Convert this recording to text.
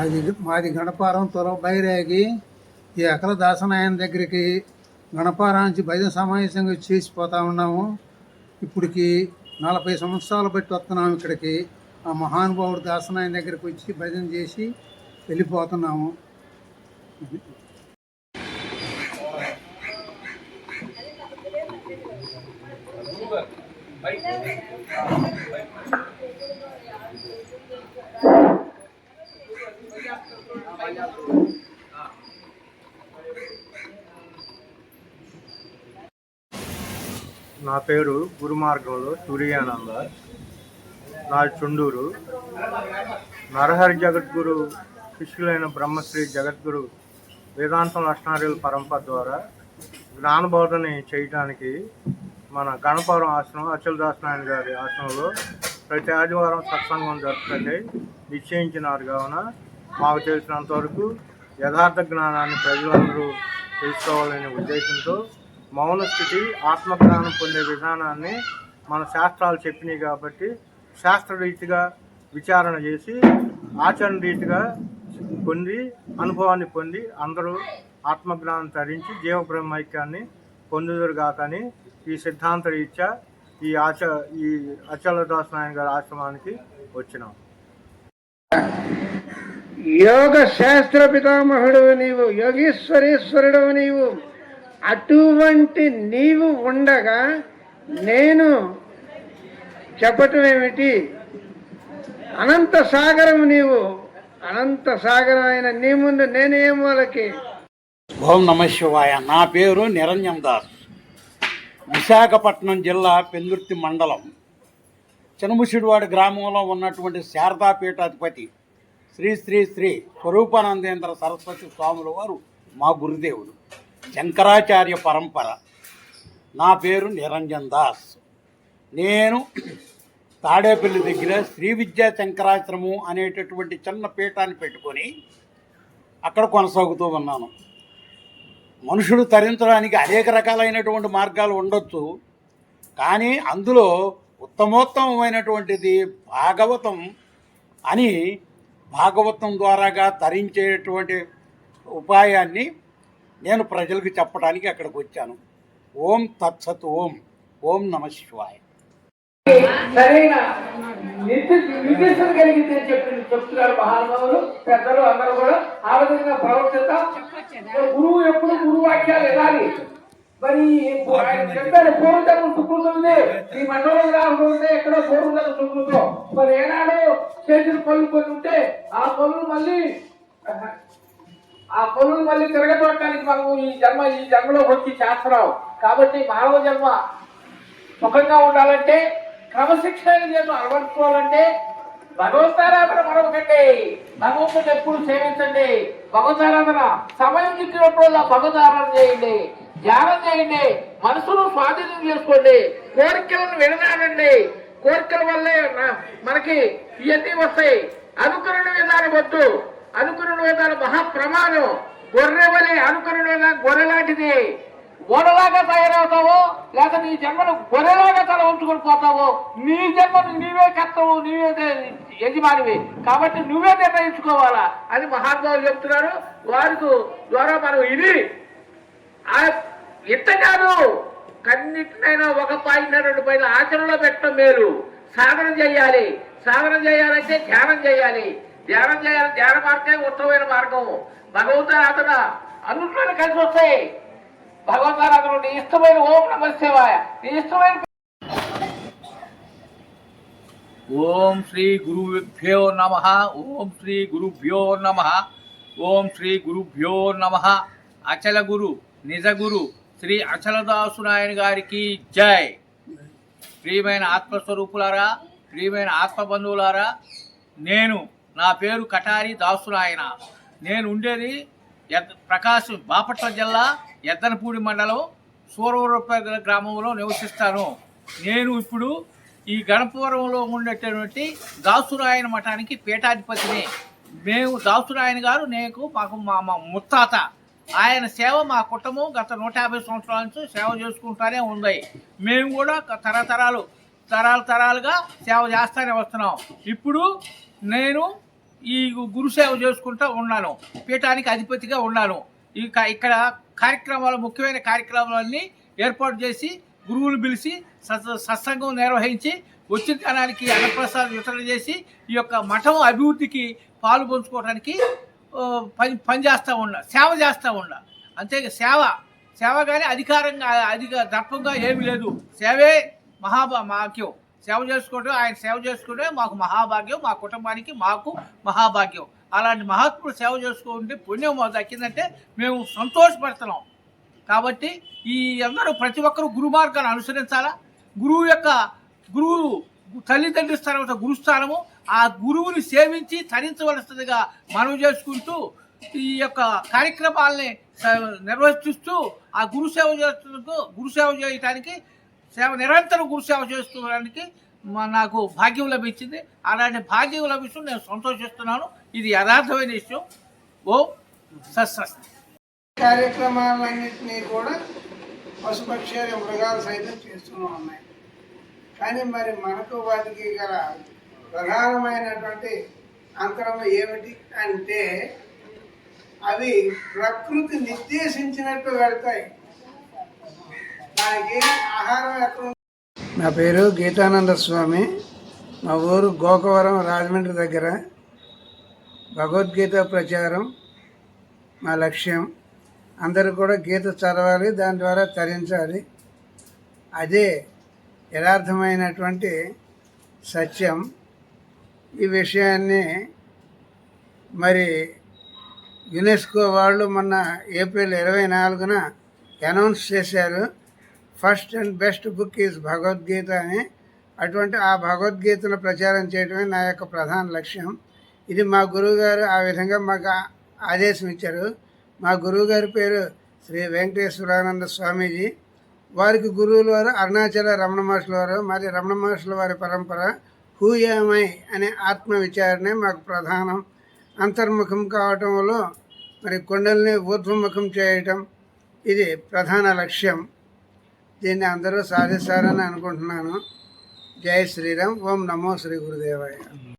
అది మాది గణపారం త్వర బైరాగి. ఈ అకల దాసనాయన దగ్గరికి గణపారం నుంచి భజన సమావేశంగా చేసిపోతా ఉన్నాము. ఇప్పటికి నలభై సంవత్సరాలు బట్టి వస్తున్నాము ఇక్కడికి. ఆ మహానుభావుడు దాసనాయన దగ్గరికి వచ్చి భజన చేసి వెళ్ళిపోతున్నాము. నా పేరు గురుమార్గంలో సూర్యానంద. నా చుండూరు. నరహరి జగద్గురు శిష్యులైన బ్రహ్మశ్రీ జగద్గురు వేదాంతం లక్ష్మార్యుల పరంపర ద్వారా జ్ఞానబోధని చేయటానికి మన గణపవరం ఆశ్రమం అచలదాస్ నారాయణ గారి ఆశ్రమంలో ప్రతి ఆదివారం సత్సంగం జరుపుతుంటే నిశ్చయించినారు. కావున మాకు తెలిసినంత వరకు యథార్థ జ్ఞానాన్ని ప్రజలందరూ తెలుసుకోవాలనే ఉద్దేశంతో మౌన స్థితి ఆత్మజ్ఞానం పొందే విధానాన్ని మన శాస్త్రాలు చెప్పినాయి కాబట్టి శాస్త్రరీతిగా విచారణ చేసి ఆచరణ రీతిగా పొంది అనుభవాన్ని పొంది అందరూ ఆత్మజ్ఞానం తరించి జీవ బ్రహ్మైక్యాన్ని పొందుదురు కాకని ఈ సిద్ధాంత రీత్యా ఈ ఆచ ఈ అచల నాయన గారి ఆశ్రమానికి వచ్చినాం. యోగ శాస్త్ర పితామహుడు నీవు యోగీశ్వరేశ్వరుడు నీవు. అటువంటి నీవు ఉండగా నేను చెప్పటం ఏమిటి అనంత సాగరం నీవు అనంత సాగరం అయిన నీ ముందు నేనేం వాళ్ళకి ఓం నమ శివాయ. నా పేరు నిరంజన్ దాస్. విశాఖపట్నం జిల్లా పెందుర్తి మండలం. చినముసిడివాడి గ్రామంలో ఉన్నటువంటి శారదాపీఠాధిపతి శ్రీ శ్రీ శ్రీ స్వరూపానందేంద్ర సరస్వతి స్వాముల వారు మా గురుదేవుడు శంకరాచార్య పరంపర. నా పేరు నిరంజన్ దాస్. నేను తాడేపల్లి దగ్గర శ్రీ విద్యా శంకరాశ్రమం అనేటటువంటి చిన్న పీఠాన్ని పెట్టుకొని అక్కడ కొనసాగుతూ ఉన్నాను. మనుషుడు తరించడానికి అనేక రకాలైనటువంటి మార్గాలు ఉండొచ్చు కానీ అందులో ఉత్తమోత్తమైనటువంటిది భాగవతం అని భాగవతం ద్వారాగా తరించేటువంటి ఉపాయాన్ని నేను ప్రజలకు చెప్పడానికి అక్కడికి వచ్చాను. ఓం తత్సత్ ఓం. ఓం నమ శివాయ. సరైన నిర్దేశం కలిగితే చెప్పి చెప్తున్నారు మహానుభావులు పెద్దలు అందరూ కూడా. ఆ విధంగా ప్రవర్తిత గురువు ఎప్పుడు గురువు వాక్యాలు వినాలి? మరి చెప్పారు పూర్వజన్మ సుకృతుంది ఈ మండలం రాకుండా ఎక్కడో పూర్వజన్మ సుకృతం. మరి ఏనాడు చేసిన పనులు కొన్ని ఉంటే ఆ పనులు మళ్ళీ ఆ పనులు మళ్ళీ తిరగటోటానికి మనము ఈ జన్మ ఈ జన్మలో వచ్చి చేస్తున్నాం. కాబట్టి మానవ జన్మ సుఖంగా ఉండాలంటే క్రమశిక్షణ చేసి అలవర్చుకోవాలంటే భగవతారాధన మరొకటి. భగవంతుని ఎప్పుడు సేవించండి. భగవతారాధన సమయం చిక్కినప్పుడల్లా భగవతారాధన చేయండి. ధ్యానం చేయండి. మనసును స్వాధీనం చేసుకోండి. కోరికలను విడనాడండి. కోరికల వల్లే మనకి ఇవన్నీ వస్తాయి. అనుకరణ విధానం వద్దు. అనుకరణ విధానం మహాప్రమాణం. గొర్రె వలె అనుకరణ విధానం గొర్రె లాంటిది. గొర్రెలాగా తయారవుతావో లేక నీ జన్మను గొర్రెలాగా తల ఉంచుకొని పోతావో నీ జన్మను నీవే కర్తవు నీవే యజమానివి. కాబట్టి నువ్వే నిర్ణయించుకోవాలా? అని మహాత్మాలు చెప్తున్నారు. వారికి ద్వారా మనం ఇది ఇంత కాదు. కన్నిటినైనా ఒక పాయింట్ రెండు పైన ఆచరణలో పెట్టడం మేలు. సాధన చేయాలి. సాధన చేయాలంటే ధ్యానం చేయాలి. ధ్యానం చేయాలి ధ్యాన మార్గమే ఉత్తమమైన మార్గం. భగవంతారాధన అన్నింటిలో కలిసి వస్తాయి. భగవంతారాధన నీ ఇష్టమైన ఓం నమ శివాయ. నీ ఇష్టమైన ఓం శ్రీ గురుభ్యో నమ. ఓం శ్రీ గురుభ్యో నమ. ఓం శ్రీ గురుభ్యో నమ. అచల గురు. నిజగురు శ్రీ అచలదాసునాయన గారికి జై. ప్రియమైన ఆత్మస్వరూపులారా ప్రియమైన ఆత్మబంధువులారా నేను నా పేరు కటారి దాసునాయన నేను ఉండేది ఎద్ ప్రకాశం బాపట్ల జిల్లా ఎద్దనపూడి మండలం సూరవరపల్లి గ్రామంలో నివసిస్తాను. నేను ఇప్పుడు ఈ గణపవరంలో ఉండేటటువంటి దాసురాయన మఠానికి పీఠాధిపతిని. మేము దాసురాయన గారు నేను మాకు మా మా ముత్తాత. ఆయన సేవ మా కుటుంబం గత నూట యాభై సంవత్సరాల నుంచి సేవ చేసుకుంటానే ఉంది. మేము కూడా తరతరాలు తరాల తరాలుగా సేవ చేస్తానే వస్తున్నాం. ఇప్పుడు నేను ఈ గురు సేవ చేసుకుంటూ ఉన్నాను. పీఠానికి అధిపతిగా ఉన్నాను. ఇక ఇక్కడ కార్యక్రమాలు ముఖ్యమైన కార్యక్రమాలన్నీ ఏర్పాటు చేసి గురువులు పిలిచి సత్సంగం నిర్వహించి వచ్చిన జనానికి అన్నప్రసాదం వితరణ చేసి ఈ యొక్క మఠం అభివృద్ధికి పాలు పంచుకోవడానికి పని పని చేస్తూ ఉండ సేవ చేస్తూ ఉండ అంతే సేవ సేవ కానీ అధికారంగా అధిక దర్పంగా ఏమీ లేదు. సేవే మహాభా మాక్యం. సేవ చేసుకుంటే ఆయన సేవ చేసుకుంటే మాకు మహాభాగ్యం మా కుటుంబానికి మాకు మహాభాగ్యం. అలాంటి మహాత్ముడు సేవ చేసుకుంటే పుణ్యం మాకు దక్కిందంటే మేము సంతోషపడుతున్నాం. కాబట్టి ఈ అందరూ ప్రతి ఒక్కరూ గురు మార్గాన్ని అనుసరించాలా? గురువు యొక్క గురువు తల్లిదండ్రుల స్థానం గురుస్థానము ఆ గురువుని సేవించి తరించవలసిందిగా మనవి చేసుకుంటూ ఈ యొక్క కార్యక్రమాలని నిర్వర్తిస్తూ ఆ గురు సేవ చేస్తున్నందుకు గురు సేవ చేయటానికి సేవ నిరంతరం గురు సేవ చేసుకోవడానికి నాకు భాగ్యం లభించింది. అలాంటి భాగ్యం లభిస్తూ నేను సంతోషిస్తున్నాను. ఇది యథార్థమైన విషయం. ఓ సస్వస్తి కార్యక్రమాలన్నింటినీ కూడా పశుపక్షాలు మృగాలు సైతం చేస్తూనే ఉన్నాయి. కానీ మరి మనకు వాటికి గల ప్రధానమైనటువంటి అంతరం ఏమిటి అంటే అవి ప్రకృతి నిర్దేశించినట్టు వెళ్తాయి. దానికి ఆహారం ఎక్కడ నా పేరు గీతానంద స్వామి. మా ఊరు గోకవరం రాజమండ్రి దగ్గర. భగవద్గీత ప్రచారం మా లక్ష్యం. అందరూ కూడా గీత చదవాలి దాని ద్వారా తరించాలి. అదే యథార్థమైనటువంటి సత్యం. ఈ విషయాన్ని మరి యునెస్కో వాళ్ళు మొన్న ఏప్రిల్ ఇరవై నాలుగున అనౌన్స్ చేశారు. First and best book is Bhagavad Gita అని. అటువంటి ఆ భగవద్గీతను ప్రచారం చేయడమే నా యొక్క ప్రధాన లక్ష్యం. ఇది మా గురువుగారు ఆ విధంగా మాకు ఆదేశం ఇచ్చారు. మా గురువుగారి పేరు శ్రీ వెంకటేశ్వరానంద స్వామీజీ. వారికి గురువుల వారు అరుణాచల రమణ మహర్షుల వారు మరి రమణ మహర్షుల వారి పరంపర హూయామై అనే ఆత్మ విచారణే మాకు ప్రధానం. అంతర్ముఖం కావటంలో మరి కొండల్ని ఊర్ధ్వముఖం చేయటం ఇది ప్రధాన లక్ష్యం. దీన్ని అందరూ సాధిస్తారని అనుకుంటున్నాను. జై శ్రీరామ్. ఓం నమో శ్రీ గురుదేవాయ.